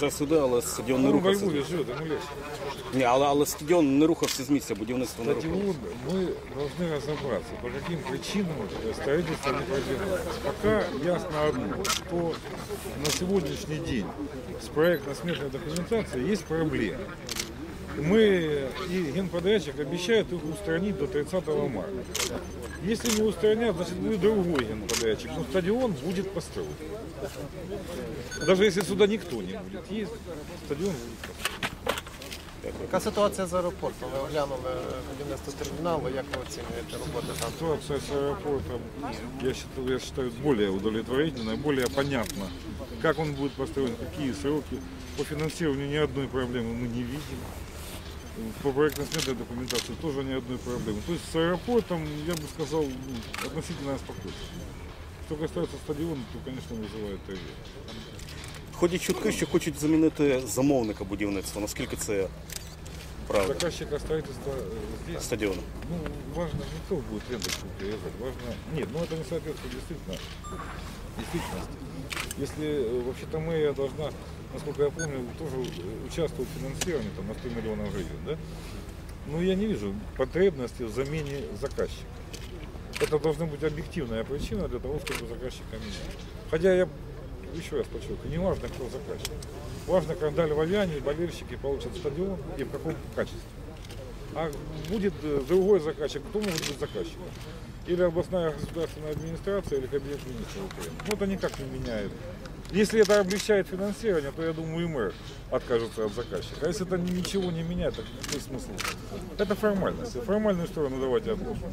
Вже сюди, але стадіон не Он во рухався. Львове живет, ему легче. Ні, але, але стадіон не рухався з місця, будівництво не Стадион рухалося. мы должны разобраться, по каким причинам э, строительство не продвинулось. Пока ясно одно, что на сегодняшний день с проектно-сметной документацией есть проблемы. Мы и генподрядчик обещает их устранить до 30 марта. Если не устранят, значит будет другой генподрядчик, но стадион будет построен. Даже если сюда никто не будет ездить, стадион будет построен. Яка ситуація з аеропортом? Ви оглянули будівництво терміналу, як ви оцінюєте роботи там? Ситуация с аэропортом, я считаю, я считаю, более удовлетворительная, более понятно, как он будет построен, какие сроки. По финансированию ни одной проблемы мы не видим. По проектно-сметной документации тоже ни одной проблемы. То есть с аэропортом, я бы сказал, ну, относительно спокойно. Что касается стадиона, то, конечно, вызывает тревогу. Ходять чутки, що хочуть замінити замовника будівництва. Наскільки це правда? Заказчика строительства э, здесь Стадіону. Ну, важно не кто будет ленточку привязать, важно... Нет, ну это не соответствует действительно действительности. Если э, вообще-то мэрия должна, насколько я помню, тоже участвовать в финансировании там, на 100 миллионов гривен, да? Но я не вижу потребности в замене заказчика. Это должна быть объективная причина для того, чтобы заказчика менять. Хотя я еще раз подчеркиваю, не важно, кто заказчик. Важно, когда львовяне и болельщики получат стадион и в каком качестве. А будет э, другой заказчик, кто может быть заказчиком? Или областная государственная администрация, или кабинет министров Украины. Ну, это никак не меняет. Если это облегчает финансирование, то я думаю и мэр откажется от заказчика. А если это ничего не меняет, так какой смысл? Это формальность. Формальную сторону давайте отложим.